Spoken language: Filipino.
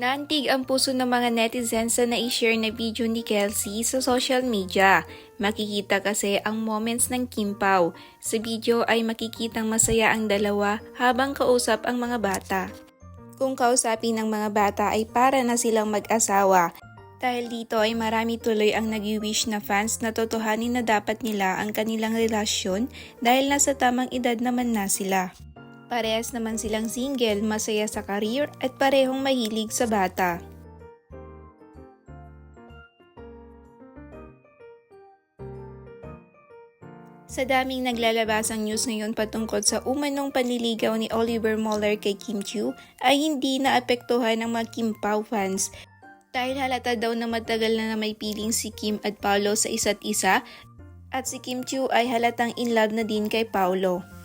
Naantig ang puso ng mga netizens sa na-share na video ni Kelsey sa social media. Makikita kasi ang moments ng Kim Pao. Sa video ay makikitang masaya ang dalawa habang kausap ang mga bata. Kung kausapin ng mga bata ay para na silang mag-asawa. Dahil dito ay marami tuloy ang nag-wish na fans na totohanin na dapat nila ang kanilang relasyon dahil nasa tamang edad naman na sila. Parehas naman silang single, masaya sa career at parehong mahilig sa bata. Sa daming naglalabasang news ngayon patungkol sa umanong panliligaw ni Oliver Mueller kay Kim Chiu ay hindi naapektuhan ng mga Kim Pao fans dahil halata daw na matagal na na may piling si Kim at Paolo sa isa't isa at si Kim Chiu ay halatang in love na din kay Paolo.